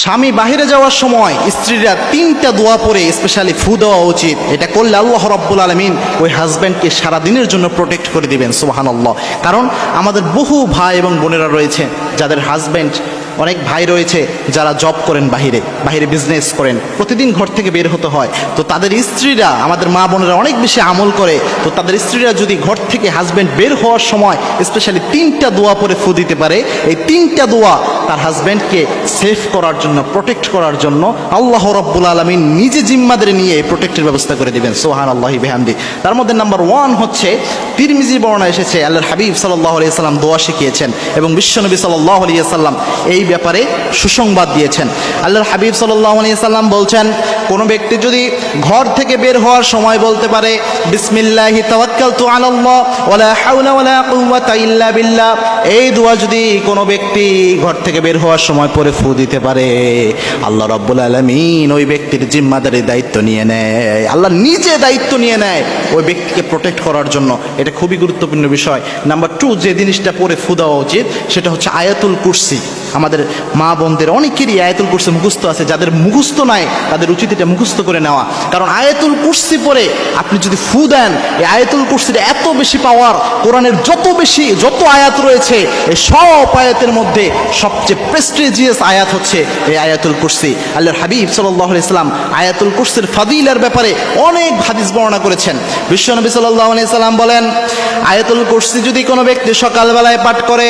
স্বামী বাহিরে যাওয়ার সময় স্ত্রীরা তিনটা দোয়া পরে স্পেশালি ফু দেওয়া উচিত। এটা করলে আল্লাহ রব্বুল আলমিন ওই হাজব্যান্ডকে সারাদিনের জন্য প্রোটেক্ট করে দিবেন সুবাহান কারণ আমাদের বহু ভাই এবং বোনেরা রয়েছে, যাদের হাজব্যান্ড অনেক ভাই রয়েছে যারা জব করেন বাহিরে বাহিরে বিজনেস করেন। প্রতিদিন ঘর থেকে বের হতে হয়। তো তাদের স্ত্রীরা, আমাদের মা বোনেরা অনেক বেশি আমল করে। তো তাদের স্ত্রীরা যদি ঘর থেকে হাজব্যান্ড বের হওয়ার সময় স্পেশালি তিনটা দোয়া পরে ফু দিতে পারে, এই তিনটা দোয়া তার হাজব্যান্ডকে সেফ করার জন্য প্রোটেক্ট করার জন্য আল্লাহ রব্বুল আলমিন নিজে জিম্মাদের নিয়ে প্রোটেক্টের ব্যবস্থা করে দিবেন। সোহান আল্লাহ বেহামদি। তার মধ্যে নাম্বার ওয়ান হচ্ছে, তিরমিজি বর্ণা এসেছে, আল্লাহর হাবিব সাল্লাহ আলিয়া সাল্লাম দোয়া শিখিয়েছেন এবং বিশ্বনবী সাল্লাহ আলিয়া সাল্লাম এই ব্যাপারে সুসংবাদ দিয়েছেন। আল্লাহর হাবিব সাল্লাহ সাল্লাম বলছেন, কোনো ব্যক্তি যদি ঘর থেকে বের হওয়ার সময় বলতে পারে, বিসমিল্লাহি তাওয়াক্কালতু আলাল্লাহ বিল্লাহ, এই দোয়া যদি কোনো ব্যক্তি ঘর থেকে বের হওয়ার সময় পরে ফু দিতে পারে, আল্লাহ রব্বুল আলমিন ওই ব্যক্তির জিম্মাদারি দায়িত্ব নিয়ে নেয়। আল্লাহ নিজে দায়িত্ব নিয়ে নেয় ওই ব্যক্তিকে প্রোটেক্ট করার জন্য। এটা খুবই গুরুত্বপূর্ণ বিষয়। নাম্বার টু যে জিনিসটা পরে ফু দেওয়া উচিত, সেটা হচ্ছে আয়াতুল কুরসি। আমাদের মা বোনদের অনেকেরই আয়াতুল কুরসি মুখস্থ আছে, যাদের মুখস্থ নাই, তাদের উচিত এটা মুখস্থ করে নেওয়া। কারণ আয়াতুল কুরসি পরে আপনি যদি ফু দেন, এই আয়াতুল কুরসির এত বেশি পাওয়ার কোরআনের যত বেশি, যত আয়াত রয়েছে, এই সব আয়াতের মধ্যে সবচেয়ে প্রেস্টিজিয়াস আয়াত হচ্ছে এই আয়াতুল কুরসি। আল্লাহর হাবিব সাল্লাহ ইসলাম আয়াতুল কুরসির ফাদিলের ব্যাপারে অনেক হাদিস বর্ণনা করেছেন। বিশ্বনবী সাল্লাহ সাল্লাম বলেন, আয়াতুল কুরসি যদি কোনো ব্যক্তি সকালবেলায় পাঠ করে,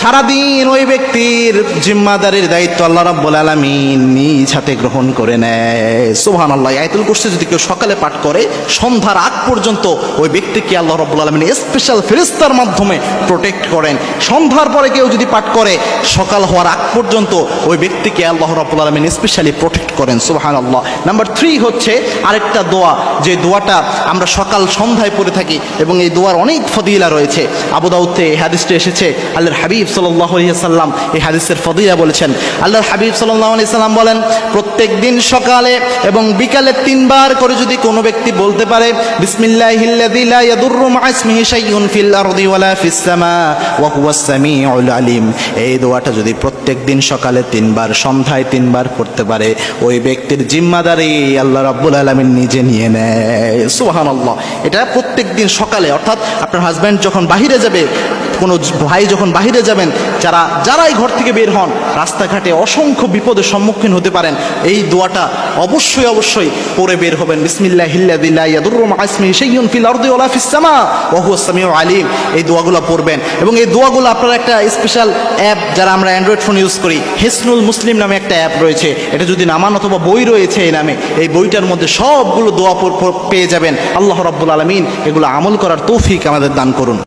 সারাদিন ওই ব্যক্তির জিম্মাদারির দায়িত্ব আল্লাহ রাব্বুল আলামিন নিজ হাতে গ্রহণ করে নেয়। সুবহান আল্লাহ আয়াতুল কুরসি যদি কেউ সকালে পাঠ করে, সন্ধ্যার আগ পর্যন্ত ওই ব্যক্তিকে আল্লাহ রাব্বুল আলামিন স্পেশাল ফেরেশতার মাধ্যমে প্রোটেক্ট করেন। সন্ধ্যার পরে কেউ যদি পাঠ করে, সকাল হওয়ার আগ পর্যন্ত ওই ব্যক্তিকে আল্লাহ রাব্বুল আলামিন স্পেশালি প্রোটেক্ট করেন। সুবহান আল্লাহ নাম্বার থ্রি হচ্ছে আরেকটা দোয়া। যে দোয়াটা আমরা সকাল সন্ধ্যায় পড়ে থাকি এবং এই দোয়ার অনেক ফদিলা রয়েছে। আবু দাউদে এই হাদিসটা এসেছে, আল্লাহর হাবিব সাল্লাহ সাল্লাম এই হাদিসের ফদিলা বলেছেন। আল্লাহর হাবিব সাল্লাহ সাল্লাম বলেন, প্রত্যেক দিন সকালে এবং বিকালে তিনবার করে যদি কোনো ব্যক্তি বলতে পারে আলিম। এই দোয়াটা যদি প্রত্যেক দিন সকালে তিনবার, সন্ধ্যায় তিনবার পড়তে পারে, ওই ব্যক্তির জিম্মাদারি আল্লাহ রাব্বুল আলামিন নিজে নিয়ে নেয়। সুবহানাল্লাহ। এটা প্রত্যেক দিন সকালে, অর্থাৎ আপনার হাজব্যান্ড যখন বাহিরে যাবে কোনো ভাই যখন বাহিরে যাবেন, যারা, যারাই ঘর থেকে বের হন, রাস্তাঘাটে অসংখ্য বিপদের সম্মুখীন হতে পারেন, এই দোয়াটা অবশ্যই অবশ্যই পরে বের হবেন। বিসমিল্লাহ আলিম। এই দোয়াগুলো পড়বেন। এবং এই দোয়াগুলো আপনারা একটা স্পেশাল অ্যাপ যারা আমরা অ্যান্ড্রয়েড ফোন ইউজ করি, হেসনুল মুসলিম নামে একটা অ্যাপ রয়েছে। এটা যদি নামান অথবা বই রয়েছে এই নামে, এই বইটার মধ্যে সবগুলো দোয়া পেয়ে যাবেন। আল্লাহ রাব্বুল আলামিন এগুলো আমল করার তৌফিক আমাদের দান করুন।